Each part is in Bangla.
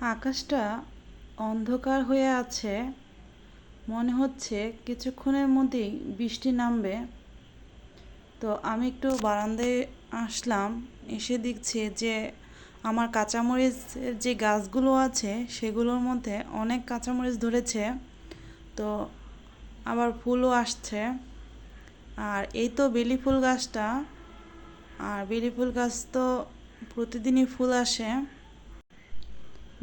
আকাশটা অন্ধকার হয়ে আছে। মনে হচ্ছে কিছুক্ষণের মধ্যেই বৃষ্টি নামবে। তো আমি একটু বারান্দায় আসলাম, এসে দেখছি যে আমার কাঁচামরিচের যে গাছগুলো আছে, সেগুলোর মধ্যে অনেক কাঁচামরিচ ধরেছে। তো আবার ফুলও আসছে। আর এই তো বেলি ফুল গাছটা। আর বেলি ফুল গাছ তো প্রতিদিনই ফুল আসে।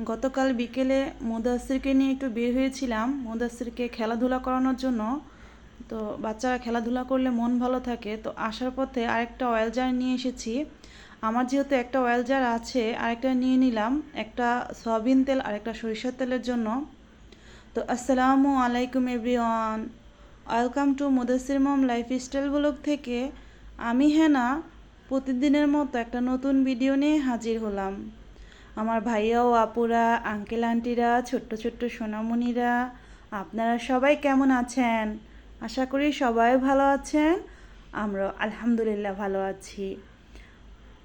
গতকাল বিকেলে মুদাসিরকে নিয়ে একটু বের হয়েছিলাম। মুদাসিরকে খেলাধুলা করানোর জন্য। তো বাচ্চারা খেলাধুলা করলে মন ভালো থাকে। তো আসার পথে আরেকটা অয়েল জার নিয়ে এসেছি। আমার যেহেতু একটা অয়েল জার আছে, আরেকটা নিয়ে নিলাম। একটা সয়াবিন তেল আর একটা সরিষার তেলের জন্য। তো আসসালামু আলাইকুম everyone. Welcome to Mudasir mom lifestyle blog থেকে। আমি হেনা। প্রতিদিনের মতো একটা নতুন ভিডিও নিয়ে হাজির হলাম। আমার ভাইয়া ও আপুরা আঙ্কেল আন্টিরা ছোট্ট ছোট্ট সোনামণিরা, আপনারা সবাই কেমন আছেন? আশা করি সবাই ভালো আছেন আমরা আলহামদুলিল্লাহ ভালো আছি।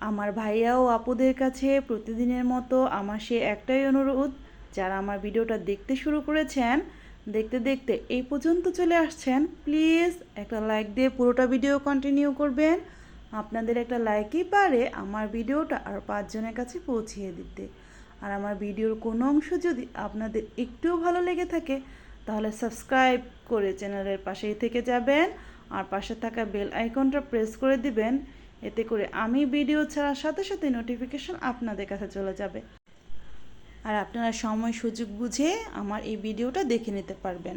আমার ভাইয়া ও আপুদের কাছে প্রতিদিনের মতো আমার সে একটাই অনুরোধ, যারা আমার ভিডিওটা দেখতে শুরু করেছেন, দেখতে দেখতে এই পর্যন্ত চলে আসছেন, প্লিজ একটা লাইক দিয়ে পুরোটা ভিডিও কন্টিনিউ করবেন। আপনাদের একটা লাইকই পারে আমার ভিডিওটা আর পাঁচজনের কাছে পৌঁছিয়ে দিতে। আর আমার ভিডিওর কোনো অংশ যদি আপনাদের একটুও ভালো লেগে থাকে, তাহলে সাবস্ক্রাইব করে চ্যানেলের পাশেই থেকে যাবেন, আর পাশে থাকা বেল আইকনটা প্রেস করে দিবেন, এতে করে আমি ভিডিও ছাড়ার সাথে সাথে নোটিফিকেশন আপনাদের কাছে চলে যাবে। আর আপনারা সময় সুযোগ বুঝে আমার এই ভিডিওটা দেখে নিতে পারবেন।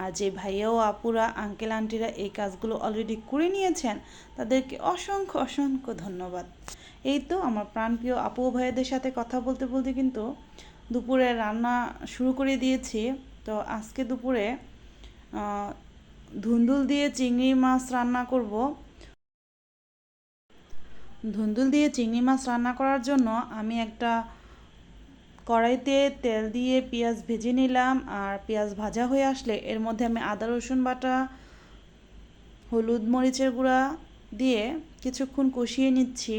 আর যে ভাইয়া ও আপুরা, আঙ্কেল, আন্টিরা এই কাজগুলো অলরেডি করে নিয়েছেন, তাদেরকে অসংখ্য অসংখ্য ধন্যবাদ। এই তো আমার প্রাণপ্রিয় আপু ভাইয়াদের সাথে কথা বলতে বলতে কিন্তু দুপুরে রান্না শুরু করে দিয়েছি। তো আজকে দুপুরে ধুন্দুল দিয়ে চিংড়ি মাছ রান্না করব। ধুন্দুল দিয়ে চিংড়ি মাছ রান্না করার জন্য আমি একটা কড়াইতে তেল দিয়ে পেঁয়াজ ভেজে নিলাম আর পেঁয়াজ ভাজা হয়ে আসলে এর মধ্যে আমি আদা, রসুন বাটা, হলুদ মরিচের গুঁড়া দিয়ে কিছুক্ষণ কষিয়ে নিচ্ছি।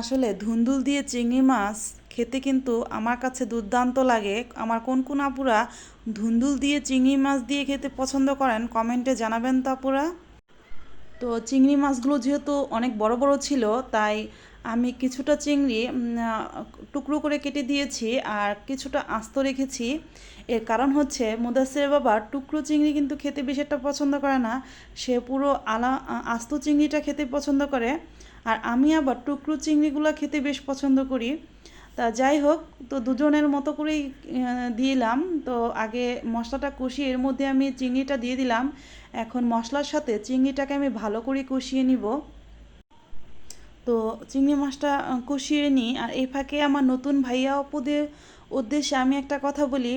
আসলে ধুন্দুল দিয়ে চিংড়ি মাছ খেতে কিন্তু আমার কাছে দুর্দান্ত লাগে। আমার কোন কোন আপুরা ধুন্দুল দিয়ে চিংড়ি মাছ দিয়ে খেতে পছন্দ করেন কমেন্টে জানাবেন তো আপুরা। তো চিংড়ি মাছগুলো যেহেতু অনেক বড় বড় ছিল, তাই আমি কিছুটা চিংড়ি টুকরো করে কেটে দিয়েছি আর কিছুটা আস্ত রেখেছি। এর কারণ হচ্ছে, মুদাসের বাবা টুকরো চিংড়ি কিন্তু খেতে বেশি একটা পছন্দ করে না। সে পুরো আলা আস্ত চিংড়িটা খেতে পছন্দ করে আর আমি আবার টুকরো চিংড়িগুলো খেতে বেশ পছন্দ করি। তা যাই হোক, তো দুজনের মতো করেই দিলাম। তো আগে মশলাটা কষিয়ে এর মধ্যে আমি চিংড়িটা দিয়ে দিলাম। এখন মশলার সাথে চিংড়িটাকে আমি ভালো করে কষিয়ে নিব। তো চিংড়ি মাছটা কষিয়ে নিই আর এই ফাঁকে আমার নতুন ভাইয়া অপুদের উদ্দেশ্যে আমি একটা কথা বলি।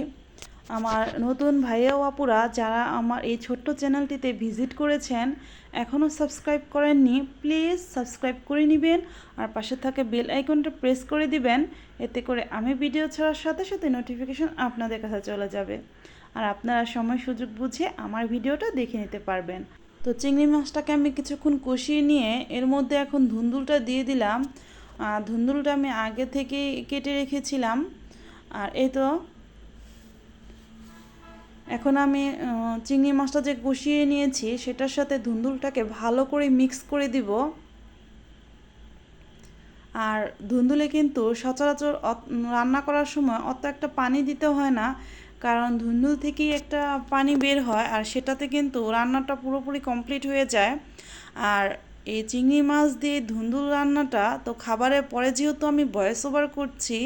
আমার নতুন ভাইয়া আপুরা, যারা আমার এই ছোট্ট চ্যানেলটিতে ভিজিট করেছেন এখনও সাবস্ক্রাইব করেননি, প্লিজ সাবস্ক্রাইব করে নেবেন। আর পাশে থাকা বেল আইকনটা প্রেস করে দিবেন, এতে করে আমি ভিডিও ছাড়ার সাথে সাথে নোটিফিকেশন আপনাদের কাছে চলে যাবে। আর আপনারা সময় সুযোগ বুঝে আমার ভিডিওটা দেখে নিতে পারবেন। তো চিংড়ি মাছটাকে আমি কিছুক্ষণ কষিয়ে নিয়ে এর মধ্যে এখন ধুন্দুলটা দিয়ে দিলাম। আর ধুন্দুলটা আমি আগে থেকে কেটে রেখেছিলাম। আর এই তো এখন আমি চিংড়ি মাছটা যে কষিয়ে নিয়েছি সেটার সাথে ধুন্দুলটাকে ভালো করে মিক্স করে দিব। আর ধুন্দুলে কিন্তু সচরাচর রান্না করার সময় অত একটা পানি দিতে হয় না। কারণ ধুন্দুল থেকেই একটা পানি বের হয় আর সেটাতে কিন্তু রান্নাটা পুরোপুরি কমপ্লিট হয়ে যায়। আর এই চিংড়ি মাছ দিয়ে ধুন্দুল রান্নাটা তো খাবারের পরে যেহেতু আমি ভয়েস ওভার করছি,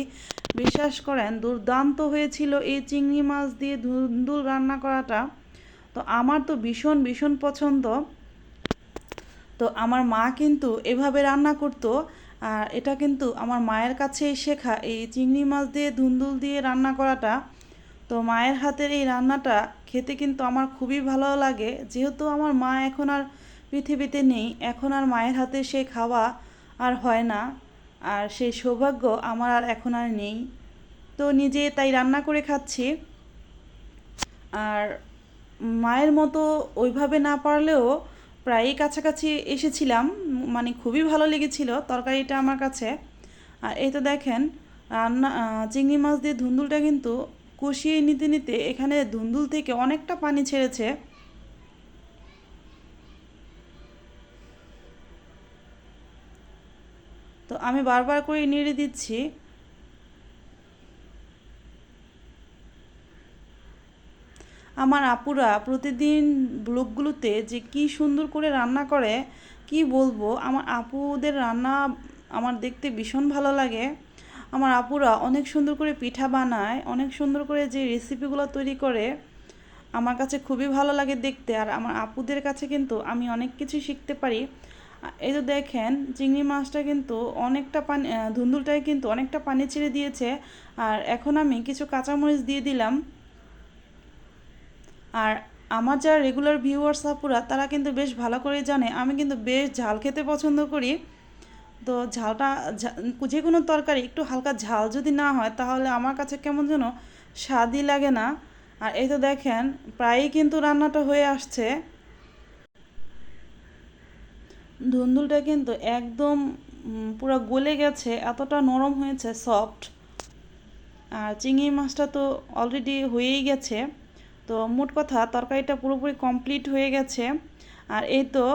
বিশ্বাস করেন দুর্দান্ত হয়েছিল এই চিংড়ি মাছ দিয়ে ধুন্দুল রান্না করাটা। তো আমার তো ভীষণ ভীষণ পছন্দ। তো আমার মা কিন্তু এভাবে রান্না করতো আর এটা কিন্তু আমার মায়ের কাছেই শেখা এই চিংড়ি মাছ দিয়ে ধুন্দুল দিয়ে রান্না করাটা। তো মায়ের হাতের এই রান্নাটা খেতে কিন্তু আমার খুবই ভালো লাগে। যেহেতু আমার মা এখন আর পৃথিবীতে নেই, এখন আর মায়ের হাতে সেই খাওয়া আর হয় না। আর সেই সৌভাগ্য আমার আর এখন আর নেই। তো নিজে তাই রান্না করে খাচ্ছি। আর মায়ের মতো ওইভাবে না পারলেও প্রায়ই কাছাকাছি এসেছিলাম মানে খুবই ভালো লেগেছিল তরকারিটা আমার কাছে। আর এই তো দেখেন, রান্না চিংড়ি মাছ দিয়ে ধুন্দুলটা কিন্তু কষিয়ে নিতে নিতে এখানে ধুন্দুল থেকে অনেকটা পানি ছেড়েছে। তো আমি বারবার করে নেড়ে দিচ্ছি। আমার আপুরা প্রতিদিন ব্লগগুলোতে যে কি সুন্দর করে রান্না করে, কি বলব? আমার আপুদের রান্না আমার দেখতে ভীষণ ভালো লাগে। আমার আপুরা অনেক সুন্দর করে পিঠা বানায়, অনেক সুন্দর করে যে রেসিপিগুলো তৈরি করে, আমার কাছে খুবই ভালো লাগে দেখতে। আর আমার আপুদের কাছে কিন্তু আমি অনেক কিছু শিখতে পারি। এই তো দেখেন, চিংড়ি মাছটা কিন্তু অনেকটা পানি ধুন্দুলটায় কিন্তু অনেকটা পানি ছেড়ে দিয়েছে। আর এখন আমি কিছু কাঁচামরিচ দিয়ে দিলাম। আর আমার যারা রেগুলার ভিউয়ার্স আপুরা, তারা কিন্তু বেশ ভালো করে জানে। আমি কিন্তু বেশ ঝাল খেতে পছন্দ করি। তো ঝালটা যে কোনো তরকারি, একটু হালকা ঝাল যদি না হয়, তাহলে আমার কাছে কেমন যেন স্বাদই লাগে না। আর এই তো দেখেন, প্রায়ই কিন্তু রান্নাটা হয়ে আসছে। ধুন্দুলটা কিন্তু একদম পুরো গলে গেছে, এতটা নরম হয়েছে সফট আর চিংড়ি মাছটা তো অলরেডি হয়েই গেছে। তো মোট কথা, তরকারিটা পুরোপুরি কমপ্লিট হয়ে গেছে। আর এই তো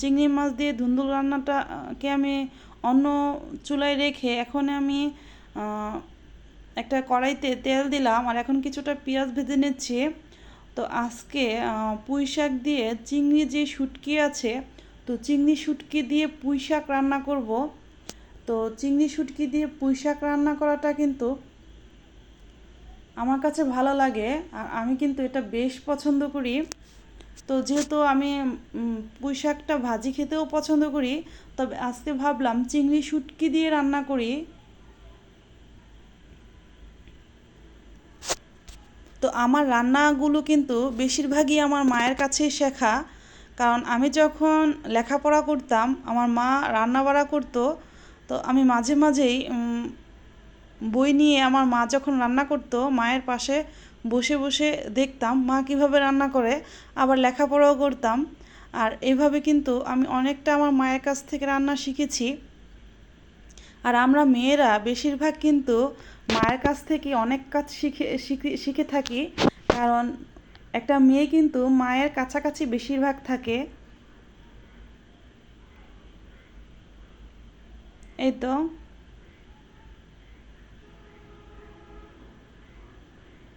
চিংড়ি মাছ দিয়ে ধুন্দুল রান্নাটাকে আমি অন্য চুলায় রেখে এখন আমি একটা কড়াইতে তেল দিলাম আর এখন কিছুটা পেঁয়াজ ভেজে নিচ্ছি। তো আজকে পুঁই শাক দিয়ে চিংড়ি যে শুটকি আছে, তো চিংড়ি শুটকি দিয়ে পুঁই শাক রান্না করব। তো চিংড়ি শুটকি দিয়ে পুঁই শাক রান্না করাটা কিন্তু আমার কাছে ভালো লাগে আর আমি কিন্তু এটা বেশ পছন্দ করি। তো যেহেতু আমি পুঁই শাকটা ভাজি খেতেও পছন্দ করি, তবে আজকে ভাবলাম চিংড়ি শুটকি দিয়ে রান্না করি। তো আমার রান্নাগুলো কিন্তু বেশিরভাগই আমার মায়ের কাছেই শেখা। কারণ আমি যখন লেখাপড়া করতাম, আমার মা রান্না বাড়া করতো, তো আমি মাঝে মাঝেই বই নিয়ে আমার মা যখন রান্না করতো, মায়ের পাশে বসে বসে দেখতাম, মা কীভাবে রান্না করে, আবার লেখাপড়াও করতাম। আর এভাবে কিন্তু আমি অনেকটা আমার মায়ের কাছ থেকে রান্না শিখেছি। আর আমরা মেয়েরা বেশিরভাগ কিন্তু মায়ের কাছ থেকে অনেক কাজ শিখে শিখে শিখে থাকি। কারণ একটা মেয়ে কিন্তু মায়ের কাছাকাছি বেশিরভাগ থাকে। এই তো।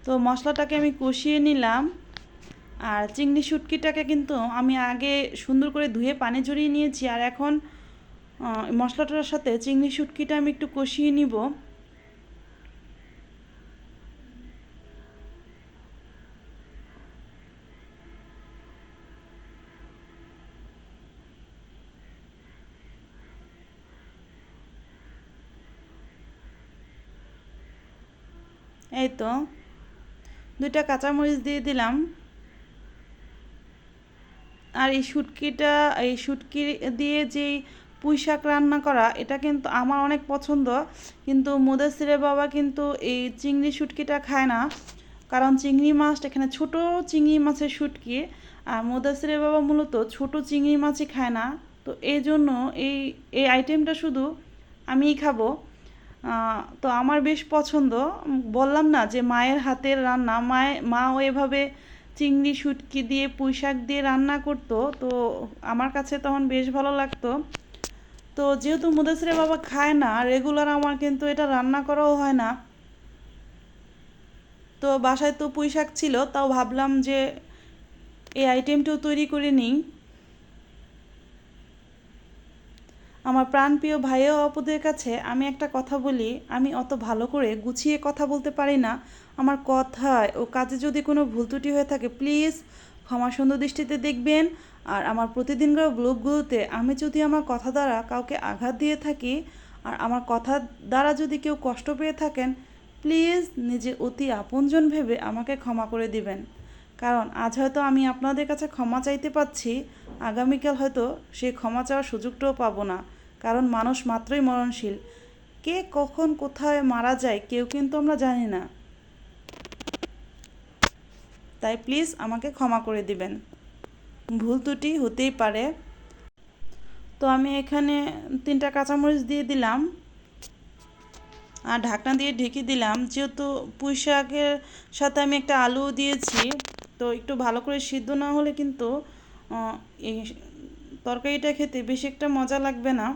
তো মশলাটাকে আমি কষিয়ে নিলাম আর চিংড়ি শুটকিটাকে কিন্তু আমি আগে সুন্দর করে ধুয়ে পানি ঝরিয়ে নিয়েছি আর এখন মশলাটার সাথে চিংড়ি শুটকিটা আমি একটু কষিয়ে নিব। এই তো। দুইটা কাঁচামরিচ দিয়ে দিলাম। আর এই শুটকিটা, এই শুটকি দিয়ে যেই পুঁই শাক রান্না করা, এটা কিন্তু আমার অনেক পছন্দ। কিন্তু মুদাসিরের বাবা কিন্তু এই চিংড়ি শুটকিটা খায় না। কারণ চিংড়ি মাছ, এখানে ছোট চিংড়ি মাছের শুটকি। আর মুদাসিরের বাবা মূলত ছোট চিংড়ি মাছই খায় না। তো এই জন্য এই এই আইটেমটা শুধু আমিই খাব। তো আমার বেশ পছন্দ। বললাম না যে মায়ের হাতের রান্না। মায়ে মাও এভাবে চিংড়ি, শুটকি দিয়ে পুঁই শাক দিয়ে রান্না করতো। তো আমার কাছে তখন বেশ ভালো লাগতো। তো যেহেতু মুদাসিরের বাবা খায় না রেগুলার আমার কিন্তু এটা রান্না করাও হয় না। তো বাসায় তো পুঁই শাক ছিল, তাও ভাবলাম যে এই আইটেমটাও তৈরি করে নিই। আমার প্রাণপ্রিয় ভাই ও অপুদের কাছে আমি একটা কথা বলি, আমি অত ভালো করে গুছিয়ে কথা বলতে পারি না। আমার কথায় ও কাজে যদি কোনো ভুল ত্রুটি হয়ে থাকে, প্লিজ ক্ষমা সুন্দর দৃষ্টিতে দেখবেন। আর আমার প্রতিদিনকার ব্লগগুলোতে আমি যদি আমার কথা দ্বারা কাউকে আঘাত দিয়ে থাকি, আর আমার কথা দ্বারা যদি কেউ কষ্ট পেয়ে থাকেন, প্লিজ নিজে অতি আপনজন ভেবে আমাকে ক্ষমা করে দিবেন। কারণ আজ হয়তো আমি আপনাদের কাছে ক্ষমা চাইতে পাচ্ছি আগামীকাল হয়তো সেই ক্ষমা চাওয়ার সুযোগটাও পাবো না। কারণ মানুষ মাত্রই মরণশীল। কে কখন কোথায় মারা যায় কেউ কিন্তু আমরা জানি না। তাই প্লিজ আমাকে ক্ষমা করে দিবেন। ভুল ত্রুটি হতেই পারে। তো আমি এখানে তিনটা কাঁচামরিচ দিয়ে দিলাম। আর ঢাকনা দিয়ে ঢেকে দিলাম। যেহেতু পুঁই শাকের সাথে আমি একটা আলু দিয়েছি, তো একটু ভালো করে সিদ্ধ না হলে কিন্তু এই তরকারিটা খেতে বেশি একটা মজা লাগবে না।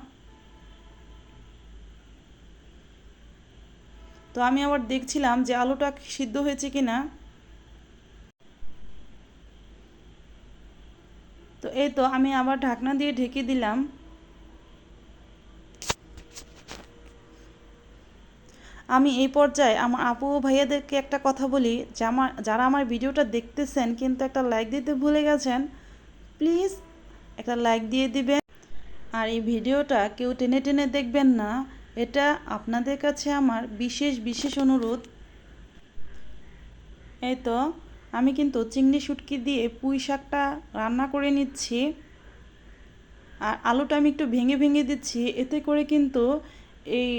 তো আমি আবার দেখছিলাম যে আলুটা সিদ্ধ হয়েছে কি না তো এই তো আমি আবার ঢাকনা দিয়ে ঢেকে দিলাম। আমি এই পর্যায়ে আমার আপু ও ভাইয়াদেরকে একটা কথা বলি, যে আমার, যারা আমার ভিডিওটা দেখতেছেন কিন্তু একটা লাইক দিতে ভুলে গেছেন প্লিজ একটা লাইক দিয়ে দিবেন। আর এই ভিডিওটা কেউ টেনে টেনে দেখবেন না। এটা আপনাদের কাছে আমার বিশেষ বিশেষ অনুরোধ। এই তো, আমি কিন্তু চিংড়ি শুটকি দিয়ে পুঁই শাকটা রান্না করে নিচ্ছি। আর আলুটা আমি একটু ভেঙে ভেঙে দিচ্ছি। এতে করে কিন্তু এই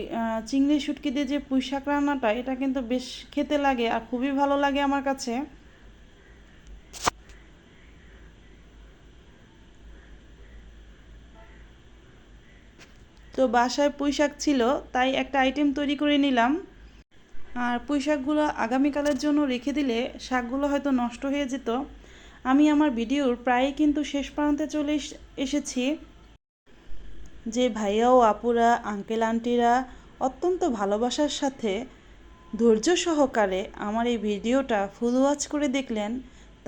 চিংড়ি শুটকি দিয়ে যে পুঁই শাক রান্নাটা, এটা কিন্তু বেশ খেতে লাগে আর খুবই ভালো লাগে আমার কাছে। বাসায় পুঁই শাক ছিল, তাই একটা আইটেম তৈরি করে নিলাম। আর পুঁই শাকগুলো আগামীকালের জন্য রেখে দিলে শাকগুলো হয়তো নষ্ট হয়ে যেত। আমি আমার ভিডিওর প্রায় কিন্তু শেষ প্রান্তে চলে এসেছি। যে ভাইয়া ও আপুরা আঙ্কেল আন্টিরা অত্যন্ত ভালোবাসার সাথে ধৈর্য সহকারে আমার এই ভিডিওটা ফুল ওয়াচ করে দেখলেন,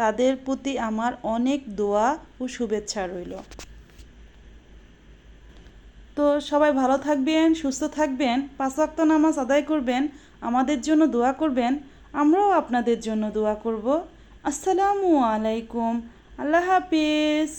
তাদের প্রতি আমার অনেক দোয়া ও শুভেচ্ছা রইল। তো সবাই ভালো থাকবেন, সুস্থ থাকবেন, পাঁচ ওয়াক্ত নামাজ আদায় করবেন, আমাদের জন্য দোয়া করবেন, আমরাও আপনাদের জন্য দোয়া করব। আসসালামু আলাইকুম, আল্লাহ হাফিজ।